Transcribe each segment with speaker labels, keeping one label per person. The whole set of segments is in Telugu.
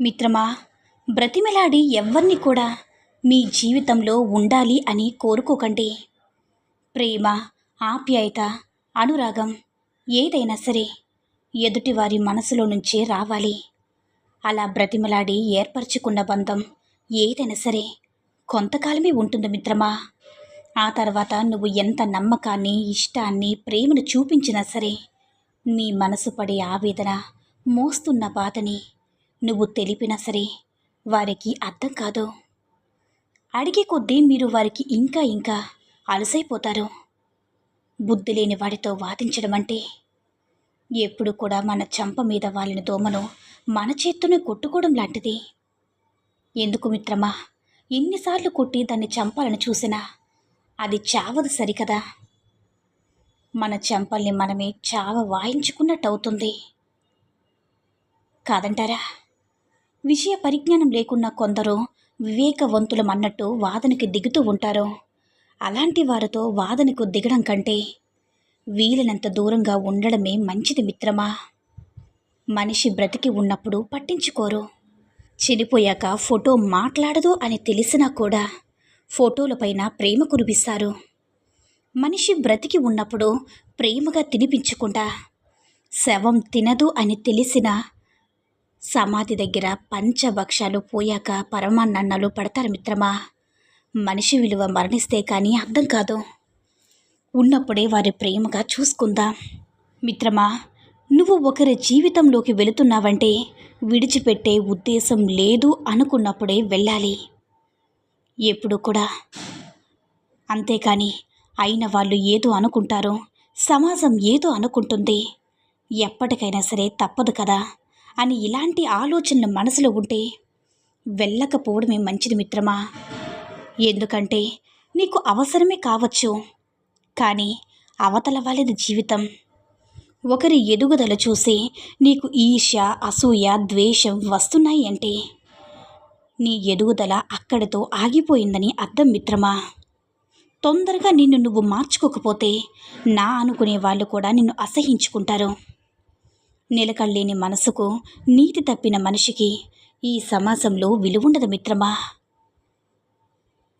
Speaker 1: మిత్రమా బ్రతిమిలాడి ఎవ్వరిని కూడా మీ జీవితంలో ఉండాలి అని కోరుకోకండి. ప్రేమ ఆప్యాయత అనురాగం ఏదైనా సరే ఎదుటివారి మనసులో నుంచే రావాలి. అలా బ్రతిమలాడి ఏర్పరచుకున్న బంధం ఏదైనా సరే కొంతకాలమే ఉంటుంది మిత్రమా. ఆ తర్వాత నువ్వు ఎంత నమ్మకాన్ని ఇష్టాన్ని ప్రేమను చూపించినా సరే నీ మనసు పడే ఆవేదన మోస్తున్న బాధని నువ్వు తెలిపినా సరే వారికి అర్థం కాదు. అడిగే కొద్దీ మీరు వారికి ఇంకా ఇంకా అలసైపోతారు. బుద్ధి లేని వాడితో వాదించడం అంటే ఎప్పుడు కూడా మన చంప మీద వాలిన దోమను మన చేత్తోనే కొట్టుకోవడం లాంటిది. ఎందుకు మిత్రమా ఎన్నిసార్లు కొట్టి దాన్ని చంపాలని చూసినా అది చావదు సరికదా? మన చెంపల్ని మనమే చావ వాయించుకున్నట్టు అవుతుంది కాదంటారా? విషయ పరిజ్ఞానం లేకున్న కొందరు వివేకవంతులం అన్నట్టు వాదనకి దిగుతూ ఉంటారు. అలాంటి వారితో వాదనకు దిగడం కంటే వీలైనంత దూరంగా ఉండడమే మంచిది మిత్రమా? మనిషి బ్రతికి ఉన్నప్పుడు పట్టించుకోరు. చనిపోయాక ఫోటో మాట్లాడదు అని తెలిసినా కూడా ఫోటోలపైన ప్రేమ కురిపిస్తారు. మనిషి బ్రతికి ఉన్నప్పుడు ప్రేమగా తినిపించకుండా శవం తినదు అని తెలిసిన సమాధి దగ్గర పంచభక్షాలు పోయాక పరమాన్నన్నాలు పడతారు మిత్రమా? మనిషి విలువ మరణిస్తే కానీ అర్థం కాదు. ఉన్నప్పుడే వారి ప్రేమగా చూసుకుందాం. మిత్రమా నువ్వు ఒకరి జీవితంలోకి వెళుతున్నావంటే విడిచిపెట్టే ఉద్దేశం లేదు అనుకున్నప్పుడే వెళ్ళాలి. ఎప్పుడు కూడా. అంతేకాని అయిన వాళ్ళు ఏదో అనుకుంటారో సమాజం ఏదో అనుకుంటుంది. ఎప్పటికైనా సరే తప్పదు కదా. అని ఇలాంటి ఆలోచనలు మనసులో ఉంటే వెళ్ళకపోవడమే మంచిది మిత్రమా? ఎందుకంటే నీకు అవసరమే కావచ్చు. కానీ అవతల వాళ్ళది జీవితం. ఒకరి ఎదుగుదల చూసి నీకు ఈర్ష్య అసూయ ద్వేషం వస్తున్నాయి అంటే నీ ఎదుగుదల అక్కడితో ఆగిపోయిందని అర్థం మిత్రమా? తొందరగా నిన్ను నువ్వు మార్చుకోకపోతే నా అనుకునే వాళ్ళు కూడా నిన్ను అసహించుకుంటారు. నిలకడలేని మనసుకు నీతి తప్పిన మనిషికి ఈ సమాజంలో విలువుండదు మిత్రమా?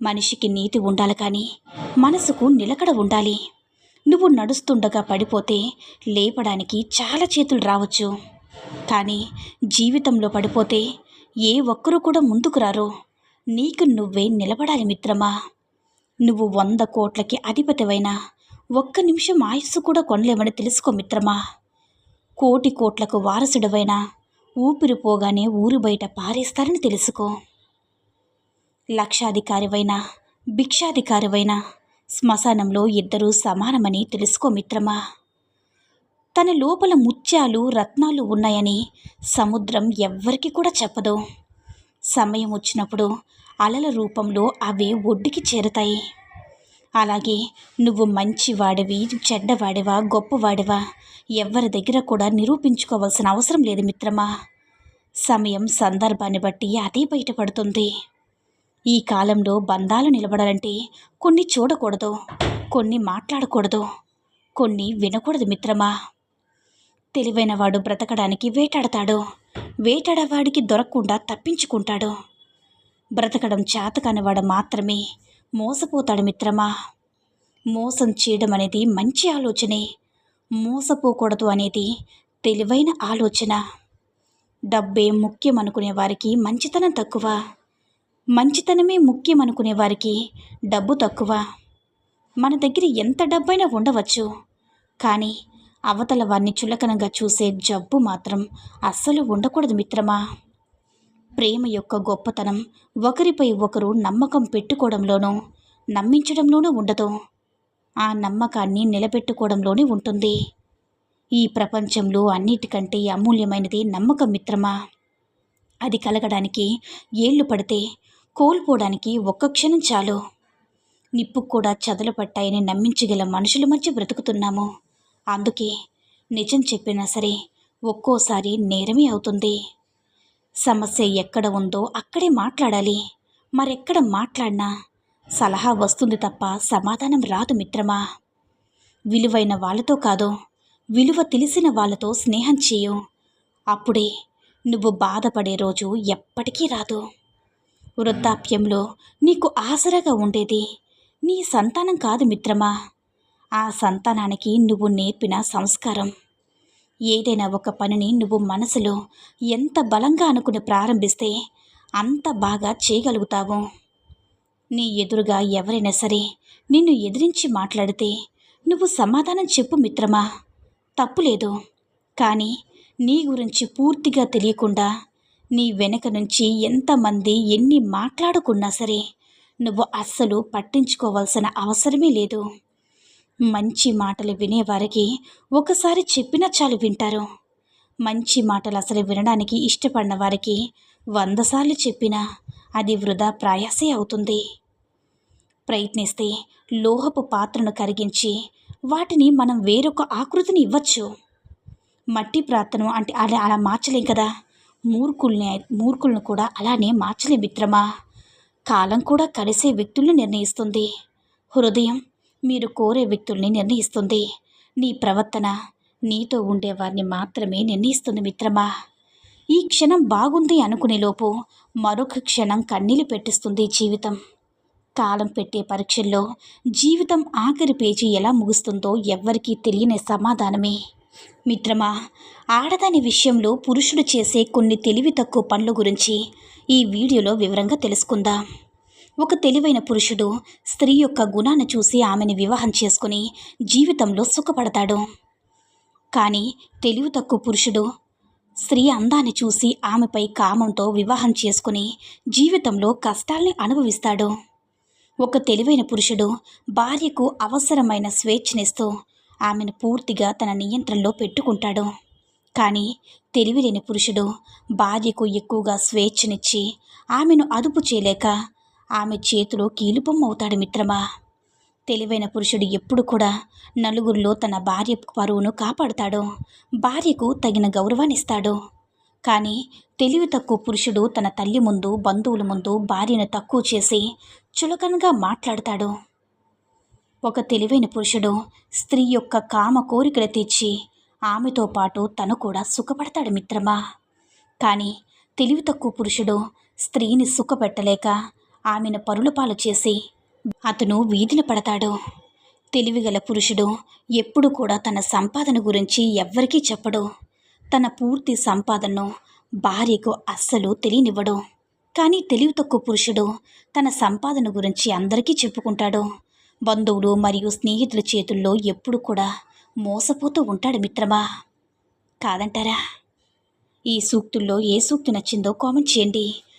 Speaker 1: మనిషికి నీతి ఉండాలి కానీ మనసుకు నిలకడ ఉండాలి. నువ్వు నడుస్తుండగా పడిపోతే లేపడానికి చాలా చేతులు రావచ్చు. కానీ జీవితంలో పడిపోతే ఏ ఒక్కరూ కూడా ముందుకు రారు. నీకు నువ్వే నిలబడాలి మిత్రమా? నువ్వు వంద కోట్లకి అధిపతివైనా ఒక్క నిమిషం ఆయుస్సు కూడా కొనలేమని తెలుసుకో మిత్రమా? కోటి కోట్లకు వారసుడివైనా ఊపిరి పోగానే ఊరు బయట పారేస్తారని తెలుసుకో. లక్షాధికారివైనా భిక్షాధికారివైనా శ్మశానంలో ఇద్దరూ సమానమని తెలుసుకో మిత్రమా. తన లోపల ముత్యాలు రత్నాలు ఉన్నాయని సముద్రం ఎవ్వరికి కూడా చెప్పదు. సమయం వచ్చినప్పుడు అలల రూపంలో అవి ఒడ్డుకి చేరుతాయి. అలాగే నువ్వు మంచివాడివి చెడ్డవాడివా గొప్పవాడివా ఎవరి దగ్గర కూడా నిరూపించుకోవాల్సిన అవసరం లేదు మిత్రమా. సమయం సందర్భాన్ని బట్టి అదే బయటపడుతుంది. ఈ కాలంలో బంధాలు నిలబడాలంటే కొన్ని చూడకూడదు కొన్ని మాట్లాడకూడదు కొన్ని వినకూడదు మిత్రమా. తెలివైనవాడు బ్రతకడానికి వేటాడతాడు వేటాడవాడికి దొరకకుండా తప్పించుకుంటాడు. బ్రతకడం చేతకానివాడు మాత్రమే మోసపోతాడు మిత్రమా? మోసం చేయడం అనేది మంచి ఆలోచనే. మోసపోకూడదు అనేది తెలివైన ఆలోచన. డబ్బే ముఖ్యం అనుకునే వారికి మంచితనం తక్కువ. మంచితనమే ముఖ్యం అనుకునే వారికి డబ్బు తక్కువ. మన దగ్గర ఎంత డబ్బైనా ఉండవచ్చు. కానీ అవతల వారిని చులకనగా చూసే జబ్బు మాత్రం అస్సలు ఉండకూడదు మిత్రమా? ప్రేమ యొక్క గొప్పతనం ఒకరిపై ఒకరు నమ్మకం పెట్టుకోవడంలోనూ నమ్మించడంలోనూ ఉండదు. ఆ నమ్మకాన్ని నిలబెట్టుకోవడంలోనే ఉంటుంది. ఈ ప్రపంచంలో అన్నిటికంటే అమూల్యమైనది నమ్మకం మిత్రమా? అది కలగడానికి ఏళ్ళు పడితే కోల్పోవడానికి ఒక్క క్షణం చాలు. నిప్పు కూడా చదలు పట్టాయని నమ్మించగల మనుషుల మధ్య బ్రతుకుతున్నాము. అందుకే నిజం చెప్పినా సరే ఒక్కోసారి నేరమే అవుతుంది. సమస్య ఎక్కడ ఉందో అక్కడే మాట్లాడాలి. మరెక్కడ మాట్లాడినా సలహా వస్తుంది తప్ప సమాధానం రాదు మిత్రమా. విలువైన వాళ్ళతో కాదు విలువ తెలిసిన వాళ్ళతో స్నేహం చేయు. అప్పుడే నువ్వు బాధపడే రోజు ఎప్పటికీ రాదు. వృద్ధాప్యంలో నీకు ఆసరాగా ఉండేది నీ సంతానం కాదు మిత్రమా. ఆ సంతానానికి నువ్వు నేర్పిన సంస్కారం. ఏదైనా ఒక పనిని నువ్వు మనసులో ఎంత బలంగా అనుకుని ప్రారంభిస్తే అంత బాగా చేయగలుగుతావు. నీ ఎదురుగా ఎవరైనా సరే నిన్ను ఎదిరించి మాట్లాడితే నువ్వు సమాధానం చెప్పు మిత్రమా? తప్పులేదు కానీ నీ గురించి పూర్తిగా తెలియకుండా నీ వెనక నుంచి ఎంతమంది ఎన్ని మాట్లాడుకున్నా సరే నువ్వు అస్సలు పట్టించుకోవాల్సిన అవసరమే లేదు. మంచి మాటలు వినేవారికి ఒకసారి చెప్పినా చాలు వింటారు. మంచి మాటలు అసలు వినడానికి ఇష్టపడిన వారికి వంద సార్లు చెప్పినా అది వృధా ప్రయాసే అవుతుంది. ప్రయత్నిస్తే లోహపు పాత్రను కరిగించి వాటిని మనం వేరొక ఆకృతిని ఇవ్వచ్చు. మట్టి ప్రార్థన అంటే అలా అలా మార్చలేం కదా? మూర్ఖుల్ని మూర్ఖులను కూడా అలానే మార్చలేం మిత్రమా కాలం కూడా కలిసే వ్యక్తుల్ని నిర్ణయిస్తుంది. హృదయం మీరు కోరే వ్యక్తుల్ని నిర్ణయిస్తుంది. నీ ప్రవర్తన నీతో ఉండేవారిని మాత్రమే నిర్ణయిస్తుంది మిత్రమా. ఈ క్షణం బాగుంది అనుకునే లోపు మరొక క్షణం కన్నీళ్ళు పెట్టిస్తుంది జీవితం. కాలం పెట్టే పరీక్షల్లో జీవితం ఆఖరి పేజీ ఎలా ముగుస్తుందో ఎవ్వరికీ తెలియని సమాధానమే. మిత్రమా ఆడదాని విషయంలో పురుషుడు చేసే కొన్ని తెలివి తక్కువ పనుల గురించి ఈ వీడియోలో వివరంగా తెలుసుకుందాం. ఒక తెలివైన పురుషుడు స్త్రీ యొక్క గుణాన్ని చూసి ఆమెను వివాహం చేసుకుని జీవితంలో సుఖపడతాడు. కానీ తెలివి తక్కువ పురుషుడు స్త్రీ అందాన్ని చూసి ఆమెపై కామంతో వివాహం చేసుకుని జీవితంలో కష్టాల్ని అనుభవిస్తాడు. ఒక తెలివైన పురుషుడు భార్యకు అవసరమైన స్వేచ్ఛనిస్తూ ఆమెను పూర్తిగా తన నియంత్రణలో పెట్టుకుంటాడు. కానీ తెలివిలేని పురుషుడు భార్యకు ఎక్కువగా స్వేచ్ఛనిచ్చి ఆమెను అదుపు చేయలేక ఆమె చేతిలో కీలుపొమ్మవుతాడు మిత్రమా? తెలివైన పురుషుడు ఎప్పుడు కూడా నలుగురిలో తన భార్య పరువును కాపాడుతాడు. భార్యకు తగిన గౌరవాన్ని ఇస్తాడు కానీ తెలివి తక్కువ పురుషుడు తన తల్లి ముందు బంధువుల ముందు భార్యను తక్కువ చేసి చులకనగా మాట్లాడతాడు. ఒక తెలివైన పురుషుడు స్త్రీ యొక్క కామ కోరికలు తెచ్చి ఆమెతో పాటు తను కూడా సుఖపడతాడు మిత్రమా? కానీ తెలివి తక్కువ పురుషుడు స్త్రీని సుఖపెట్టలేక ఆమెను పరులపాలు చేసి అతను వీధిన పడతాడు. తెలివిగల పురుషుడు ఎప్పుడు కూడా తన సంపాదన గురించి ఎవ్వరికీ చెప్పడు. తన పూర్తి సంపాదనను భార్యకు అస్సలు తెలియనివ్వడు. కానీ తెలివి తక్కువ పురుషుడు తన సంపాదన గురించి అందరికీ చెప్పుకుంటాడు. బంధువులు మరియు స్నేహితుల చేతుల్లో ఎప్పుడు కూడా మోసపోతూ ఉంటాడు మిత్రమా? కాదంటారా? ఈ సూక్తుల్లో ఏ సూక్తి నచ్చిందో కామెంట్ చేయండి.